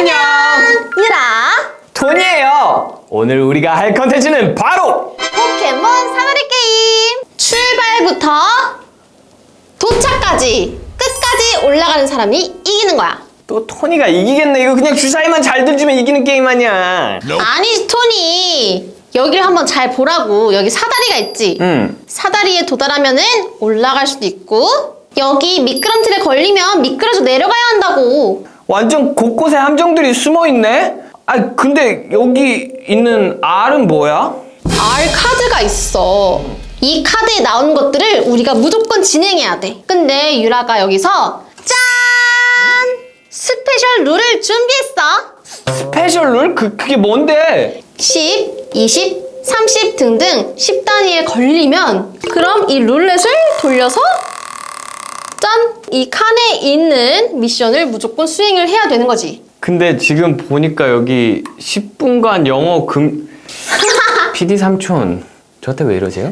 안녕. 유라 토니예요. 오늘 우리가 할 컨텐츠는 바로 포켓몬 사다리 게임 출발부터 도착까지 끝까지 올라가는 사람이 이기는 거야 또 토니가 이기겠네. 이거 그냥 주사위만 잘 던지면 이기는 게임 아니야. 아니 토니 여기를 한번 잘 보라고 여기 사다리가 있지 응. 사다리에 도달하면은 올라갈 수도 있고 여기 미끄럼틀에 걸리면 미끄러져 내려가야 한다고 완전 곳곳에 함정들이 숨어 있네. 아 근데 여기 있는 R은 뭐야? R 카드가 있어. 이 카드에 나오는 것들을 우리가 무조건 진행해야 돼. 근데 유라가 여기서 짠! 스페셜 룰을 준비했어. 스페셜 룰? 그 그게 뭔데? 10, 20, 30 등등 10단위에 걸리면 그럼 이 룰렛을 돌려서 짠! 이 칸에 있는 미션을 무조건 수행을 해야 되는 거지. 근데 지금 보니까 여기 10분간 영어 금 PD 삼촌 저한테 왜 이러세요?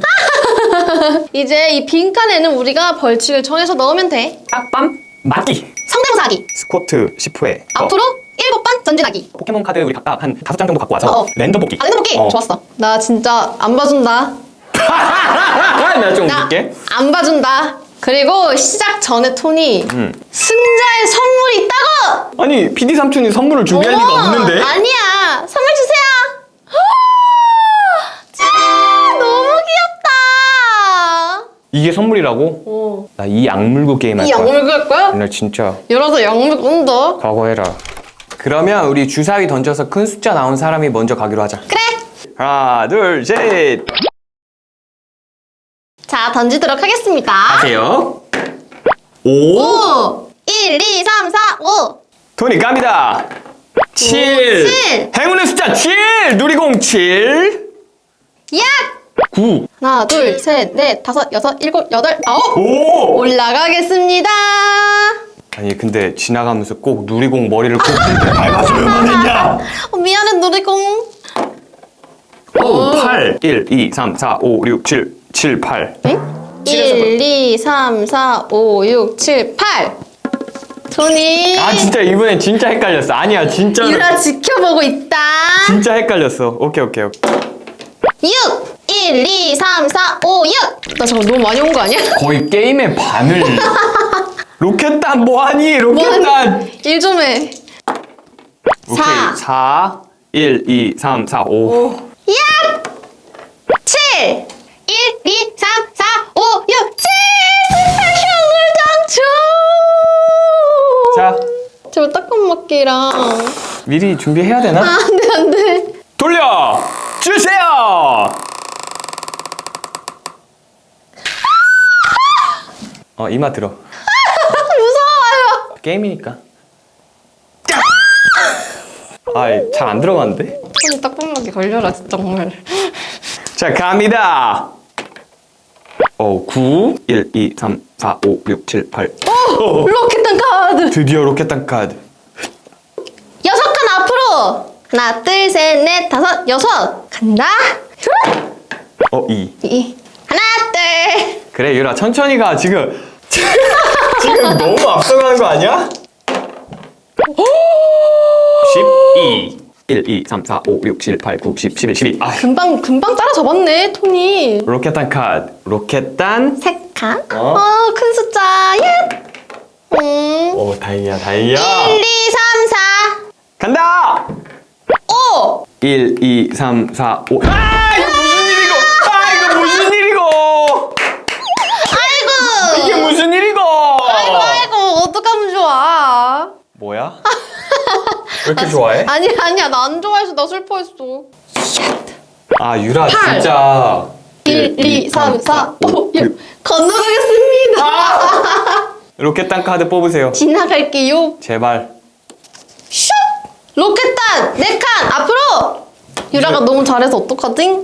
이제 이 빈칸에는 우리가 벌칙을 정해서 넣으면 돼. 딱밤 맞기 성대모사 하기. 스쿼트 10회 앞으로 7번 전진하기. 포켓몬 카드 우리 각각 한 다섯 장 정도 갖고 와서 어, 어. 랜덤 뽑기 아, 랜덤 뽑기! 어. 좋았어. 나 진짜 안 봐준다. 나좀 나 웃길게 안 봐준다. 그리고 시작 전에 톤이 음. 승자의 선물이 있다고! 아니 PD 삼촌이 선물을 준비할 리가 어머, 없는데 아니야. 선물 주세요. 짠! 너무 귀엽다. 이게 선물이라고? 어. 나이 악물고 게임 할 이 거야 양물 할 거야? 나 진짜 열어서 양물 꾼다. 각오해라 그러면 우리 주사위 던져서 큰 숫자 나온 사람이 먼저 가기로 하자 그래. 하나 둘 셋 자, 던지도록 하겠습니다. 하세요 오 5, 1, 2, 3, 4, 5. 토니 갑니다 7 칠. 행운의 숫자 7 누리공 7 야! 9 하나, 둘, 셋, 넷, 다섯, 여섯, 일곱, 여덟, 아홉. 오 올라가겠습니다. 아니 근데 지나가면서 꼭 누리공 머리를 꼭 밟아주면 했냐 어, 미안해, 놀이공. 오, 8 1 2 3 4 5 6 7 7 8 응? 1, 2, 3, 4, 5, 6, 7, 8. 토니. 아 진짜 이번엔 진짜 헷갈렸어 아니야 진짜로 유라 지켜보고 있다. 진짜 헷갈렸어 오케이 오케이 오케이 6, 1, 2, 3, 4, 5, 6. 나 잠깐 너무 많이 온 거 아니야? 거의 게임의 반을 로켓단 뭐하니 로켓단 1좀 해. 오케이 사. 4 1 2 3 4 5 야! 맞기랑. 미리 준비해야 되나? 아, 안 돼, 안 돼. 돌려 주세요 어 이마 들어 무서워요. 게임이니까 아잘 안 들어가는데 손이 맞기 걸려라, 진짜 정말. 자 갑니다 어, 9 1 2 3 4 5 6 7 8 오! 로켓단 카드! 드디어 로켓단 카드! 하나, 둘, 셋, 넷, 다섯, 여섯! 간다! 어2 이. 하나, 둘! 그래 유라 천천히 가 지금 지금 너무 앞서가는 거 아니야? 12 1 2 3 4 5 6 7 8 9 10 11 12 아, 금방, 금방 따라잡았네, 토니. 로켓단 카드 로켓단 세 칸? 어? 어, 큰 숫자, 예! 음. 오 다행이야 다행이야 1, 2, 3, 4, 간다 5! 1 2 3 4 5 아 이거 무슨 일이고 아 이거 무슨 일이고 아이고! 이게 무슨 일이고 아이고, 아이고, 어떡하면 좋아. 뭐야? 왜 이렇게 좋아해? 아니, 아니야, 나 안 좋아해서 나 슬퍼했어. 아 유라 팔. 진짜 1, 2, 3, 4, 5, 6. 건너가겠습니다. 아! 로켓단 카드 뽑으세요 지나갈게요. 제발 슉! 로켓단! 네 칸! 앞으로! 유라가 너무 잘해서 어떡하지?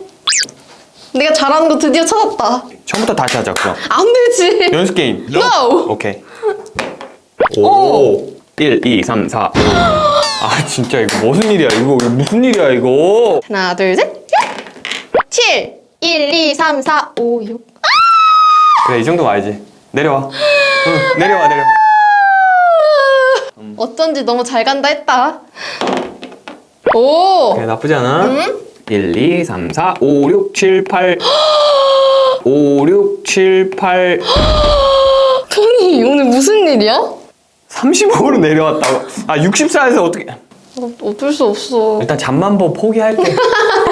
내가 잘하는 거 드디어 찾았다. 처음부터 다시 하자 그럼 안 되지. 연습 게임 No! 오케이 오 1 2 3 4 5. 아 진짜 이거 무슨 일이야 이거 이거 무슨 일이야 이거 하나, 둘, 셋. 7, 1, 2, 3, 4, 5, 6. 그래 이 정도 와야지 내려와 응, 내려와 내려 음. 어쩐지 너무 잘 간다 했다. 오! 그래, 나쁘지 않아. 1, 2, 3, 4, 5, 6, 7, 8. 5, 6, 7, 8. 토니, 오늘 무슨 일이야? 35로 내려왔다고. 아, 64에서 어떻게. 어, 어쩔 수 없어. 일단 잠만 보 포기할게.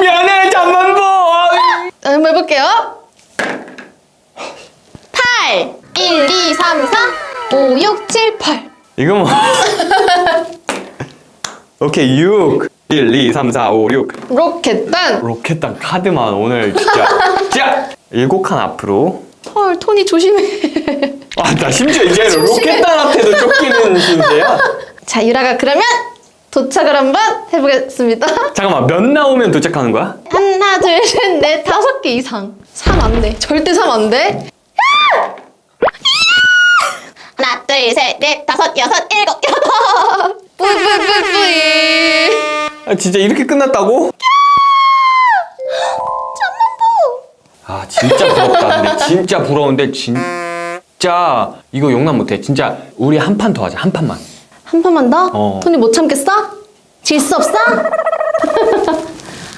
미안해, 잠만 보. 아이. 한번 해볼게요. 8, 1, 2, 3, 4, 5, 6, 7, 8. 이거 뭐. 오케이, 6. 1, 2, 3, 4, 5, 6. 로켓단. 로켓단 카드만 오늘 진짜. 자! 일곱 칸 앞으로. 헐, 토니 조심해. 아, 나 심지어 이제 로켓단한테도 쫓기는 신세야. 자, 유라가 그러면 도착을 한번 해보겠습니다. 잠깐만, 몇 나오면 도착하는 거야? 하나, 둘, 셋, 넷, 다섯 개 이상. 3 안 돼. 절대 3 안 돼. 하나, 둘, 셋, 넷, 다섯, 여섯, 일곱, 여덟. 뿌이뿌이뿌이. 아, 진짜 이렇게 끝났다고? 아 진짜 부럽다 근데 진짜 부러운데 진짜 이거 용납 못해 진짜 우리 한 판 더 하자 한 판만 한 판만 더? 어. 토니 못 참겠어? 질 수 없어?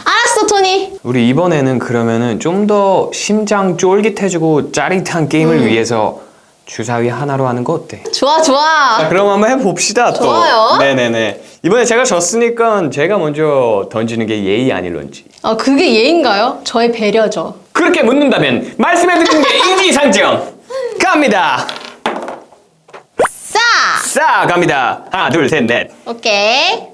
알았어, 토니. 우리 이번에는 그러면은 좀 더 심장 쫄깃해지고 짜릿한 게임을 음. 위해서 주사위 하나로 하는 거 어때? 좋아, 좋아. 아, 그럼 한번 해봅시다 또 좋아요. 네네네 이번에 제가 졌으니까 제가 먼저 던지는 게 예의 아닐런지 아, 그게 예인가요? 저의 배려죠. 그렇게 묻는다면 말씀해드리는 게 인지상정 갑니다 싸! 자 갑니다 하나 둘 셋 넷 오케이.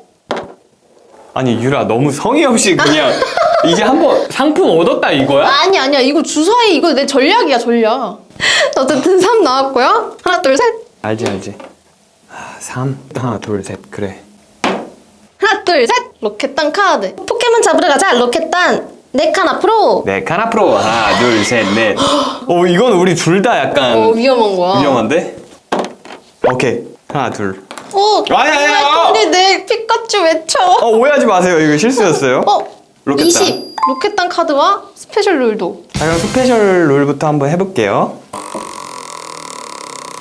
아니 유라 너무 성의 없이 그냥 이게 한번 상품 얻었다 이거야? 아니, 아니야. 이거 주사위, 이거 내 전략이야, 전략. 어쨌든 3 나왔고요. 하나, 둘, 셋. 알지 알지. 3 하나 둘 셋 그래. 하나, 둘, 셋. 로켓단 카드. 포켓몬 잡으러 가자, 로켓단. 네칸 앞으로. 네 칸 앞으로 하나 둘셋 넷. 오 이건 우리 둘 다 약간 어, 위험한 거야. 위험한데? 오케이 하나 둘. 오! 아니, 아니, 아니, 어. 우리 내 피카츄 외쳐. 어 오해하지 마세요 이거 실수였어요. 어? 로켓단. 20. 로켓단 카드와 스페셜 룰도. 자 그럼 스페셜 롤부터 한번 해볼게요.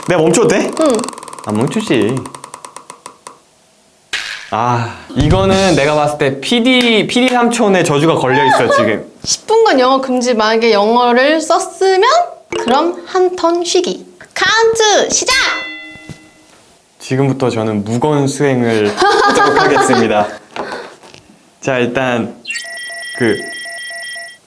내가 멈춰도 돼? 응. 안 멈추지. 아 이거는 내가 봤을 때 PD PD 삼촌의 저주가 걸려 있어 지금. 10분간 영어 금지 만약에 영어를 썼으면 그럼 한 턴 쉬기. 카운트 시작! 지금부터 저는 무건 수행을 하도록 하겠습니다. 자, 일단 그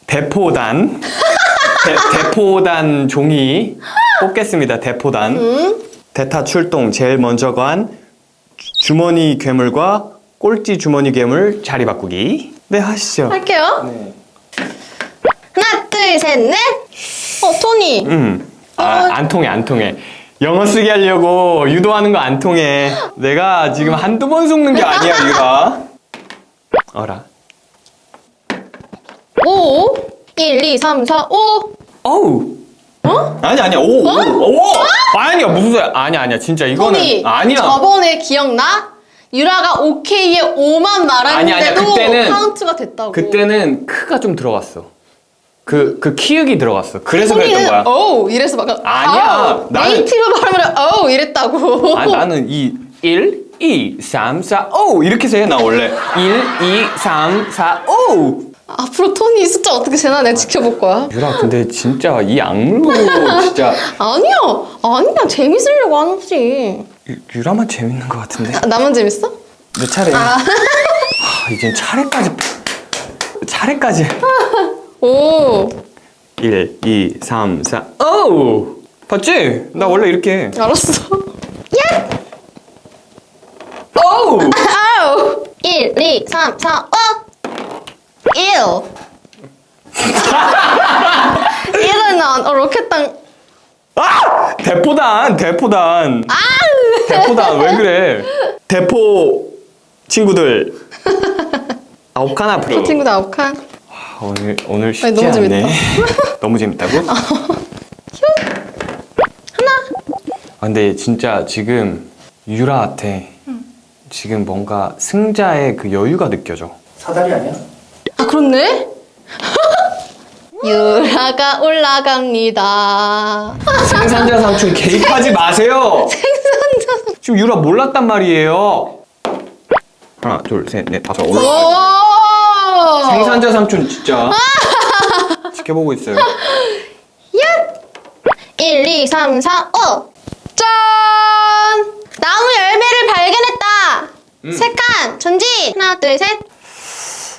대포단 대, 대포단 종이 뽑겠습니다. 대포단 대타 출동 제일 먼저 간 주- 주머니 괴물과 꼴찌 주머니 괴물 자리 바꾸기. 네, 하시죠. 할게요. 네. 하나, 둘, 셋, 넷. 어, 토니. 음. 아, 어. 안 통해, 안 통해. 영어 쓰게 하려고 유도하는 거 안 통해. 내가 지금 한두 번 속는 게 아니야, 유라. 어라. 5. 1, 2, 3, 4, 5. 어우. 어? 아니 아니야. 오. 오. 오. 아니야. 무슨 소리야. 아니야, 아니야. 진짜 이거는 토니. 아니야. 저번에 기억나? 유라가 오케이에 5만 아니, 아니야. 그때는- 카운트가 됐다고. 그때는 크가 좀 들어갔어. 그, 그 키읔이 들어갔어. 그래서 그랬던 거야. 어우 이래서 막 아니야. 아우, 나는- 네이티브 발음을 어우 이랬다고. 아, 나는 이 1, 2, 3, 4, 5 이렇게 세, 나 원래. 1, 2, 3, 4, 5. 앞으로 토니 숫자 어떻게 세나 내가 지켜볼 거야. 유라, 근데 진짜 이 악물고 진짜. 아니야, 아니야 재밌으려고 하는 거지. 유- 유라만 재밌는 것 같은데? 아, 나만 재밌어? 내 차례. 아. 하, 이젠 차례까지. 차례까지. 오, 1, 2, 3, 4. 오우! 봤지? 나 원래 이렇게. 해. 알았어. 야, 오우! 아우. 1, 2, 3, 4, 5. 1. 1은 어, 로켓단. 아! 대포단, 대포단. 아! 대포단, 왜 그래? 대포 친구들. 아홉 칸 앞으로. 그 친구들 아홉 칸. 아, 오늘, 오늘 쉽지 아니, 너무 않네. 재밌다. 너무 재밌다고? 아, 근데 진짜 지금 유라한테 지금 뭔가 승자의 그 여유가 느껴져. 사다리 아니야? 아 그렇네. 유라가 올라갑니다. 생산자 삼촌 개입하지 마세요. 생산자. 지금 유라 몰랐단 말이에요. 하나, 둘, 셋, 넷, 다섯. 올라. 오! 생산자 삼촌 진짜 지켜보고 있어요. 야! 1, 2, 3, 4, 5! 짠! 나무 열매를 발견했다! 음. 세 칸! 전진! 하나, 둘, 셋!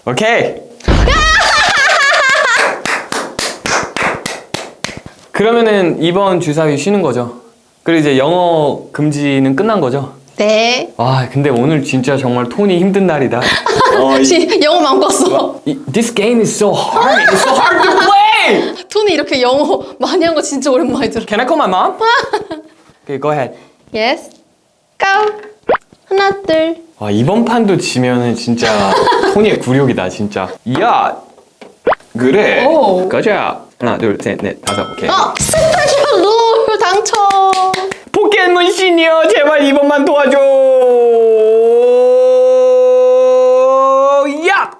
오케이. 그러면은 이번 주사위 쉬는 거죠. 그리고 이제 영어 금지는 끝난 거죠. 네. 아 근데 오늘 진짜 정말 톤이 힘든 날이다. 어, 이- 지- 영어 써. 이- This game is so hard. It's so hard to play. 톤이 이렇게 영어 많이 한 거 진짜 오랜만에 들어. Can I call my mom? Okay, go ahead. Yes. Go. 하나, 둘. 아, 이번 판도 지면은 진짜 톤이의 굴욕이다 진짜. 야 그래. 오. 가자. 하나 둘셋넷 다섯 오케이. 어! 스페셜 룰 당첨! 포켓몬 시니어 제발 이번만 도와줘. 야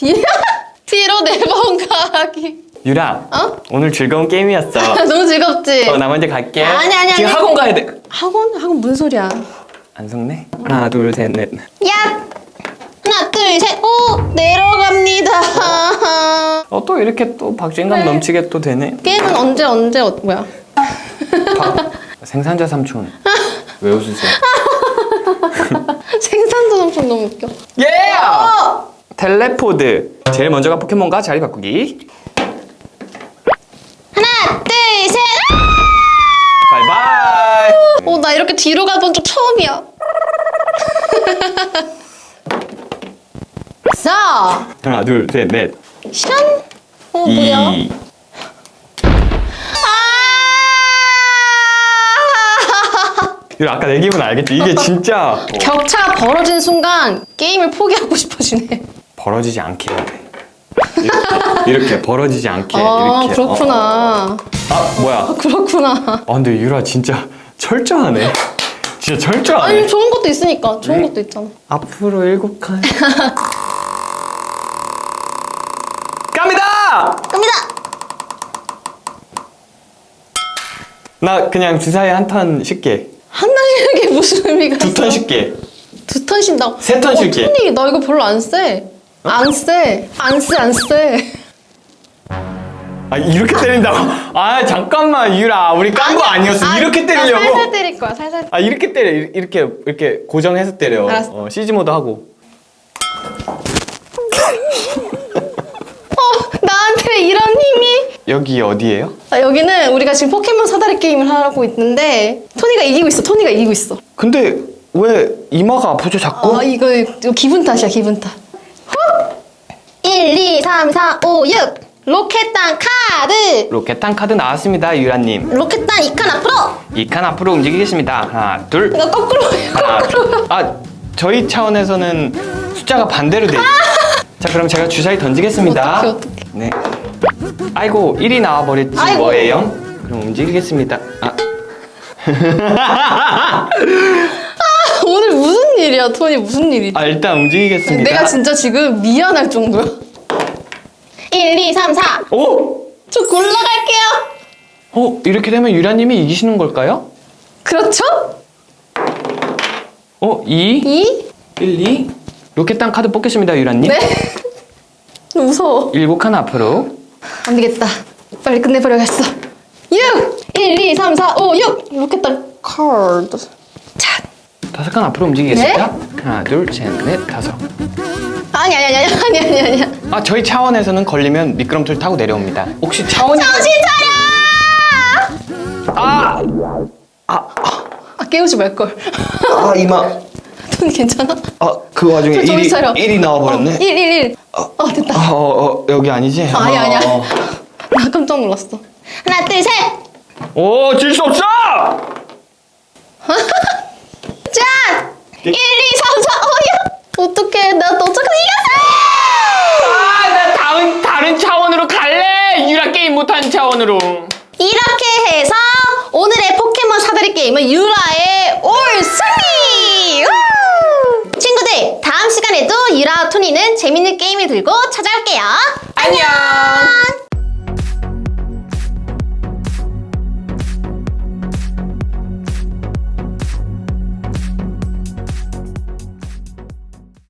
뒤, 뒤로 네 번 가기. 유라. 어? 오늘 즐거운 게임이었어. 너무 즐겁지? 어, 나 먼저 갈게. 아니, 아니, 지금 아니. 학원 가야 돼. 학원? 학원 무슨 소리야? 안 속네? 하나 둘셋 넷. 야! 하나, 둘, 셋, 오! 내려갑니다. 어 또 이렇게 또 박진감 네. 넘치게 또 되네. 게임은 언제, 언제, 어, 뭐야? 박- 생산자 삼촌. 왜 웃으세요? 생산도 엄청 너무 웃겨. 예! 어! 텔레포드. 제일 먼저가 포켓몬과 자리 바꾸기. 하나, 둘, 셋! 바이바이. 어, 나 이렇게 뒤로 가본 적 처음이야. 자, 하나 둘 셋 넷. 션. 어, 뭐야? 이. 아! 이거 아까 내 기분 알겠지? 이게 진짜 격차가 벌어진 순간 게임을 포기하고 싶어지네. 벌어지지 않게 해야 돼. 이렇게, 이렇게 벌어지지 않게 아, 이렇게. 그렇구나. 어. 아 뭐야? 그렇구나. 아 근데 유라 진짜 철저하네. 진짜 철저하네. 아니, 좋은 것도 있으니까. 좋은 것도 있잖아. 앞으로 일곱 칸. 갑니다. 갑니다! 나 그냥 주사위 한턴 쉴게. 한 달이라는 게 무슨 의미가 있어? 두턴 쉴게. 두턴 쉰다고? 세턴 쉴게. 어, 턴이 나 이거 별로 안 세. 안 세. 안 세, 안 세. 아 이렇게 때린다고? 아 잠깐만 유라 우리 깐 거 아니었어. 아, 이렇게 나 때리려고. 살살 때릴 거야, 살살. 아 이렇게 때려 이- 이렇게 이렇게 고정해서 때려. 알았어. 어, 시즈 모드 하고. 어, 나한테 이런 힘이. 여기 어디예요? 아, 여기는 우리가 지금 포켓몬 사다리 게임을 하고 있는데 토니가 이기고 있어. 토니가 이기고 있어. 근데 왜 이마가 아프죠 자꾸? 아 이거, 이거 기분 탓이야 기분 탓. 후! 1, 2, 3, 4, 5, 6 로켓단 카드 로켓탄 카드 나왔습니다 유라님. 로켓단 2칸 앞으로 이 칸 앞으로 움직이겠습니다. 하나 둘. 이거 거꾸로 하나 거꾸로 둘. 아 저희 차원에서는 숫자가 반대로 돼. 있- 자 그럼 제가 주사위 던지겠습니다. 어떡해, 어떡해. 네. 아이고 1이 나와버렸지 아이고. 뭐예요? 그럼 움직이겠습니다. 아. 오늘 무슨 일이야 토니 무슨 일이지 아 일단 움직이겠습니다. 내가 진짜 지금 미안할 정도야 1, 2, 3, 4 오! 저 골라갈게요 어 이렇게 되면 유라님이 이기시는 걸까요? 그렇죠? 어 2, 2 1, 2 로켓탄 카드 뽑겠습니다 유라님. 네 무서워 일곱 칸 앞으로. 안 되겠다. 빨리 끝내버려야겠어. 6! 1, 2, 3, 4, 5, 6! 로켓단 카드. 자. 다섯 칸 앞으로 움직이겠습니다. 네? 하나, 둘, 셋, 넷, 다섯. 아니, 아니, 아니, 아니, 아니, 아니, 아니. 아, 저희 차원에서는 걸리면 미끄럼틀 타고 내려옵니다. 혹시 차원이 정신 차려! 아! 아, 깨우지 말 걸. 아, 이마. 돈이 괜찮아? 아, 그 와중에 정신 1이, 차려. 1이 나와버렸네. 어, 1, 1, 1. 어, 됐다. 아, 어, 어, 여기 아니지? 아니, 어, 아니야. 어. 나 깜짝 놀랐어. 하나, 둘, 셋! 오, 질 수 없어! 짠! 1, 2, 3, 4, 5, 6! 어떡해, 나너 어떡해, 이겼어! 아, 나 다른, 다른 차원으로 갈래! 유라 게임 못한 차원으로. 이렇게 해서 오늘의 포켓몬 사다리 게임은 유라의 올 승리! 우! 친구들, 다음 시간에도 유라와 토니는 재밌는 게임을 들고 찾아올게요. 안녕!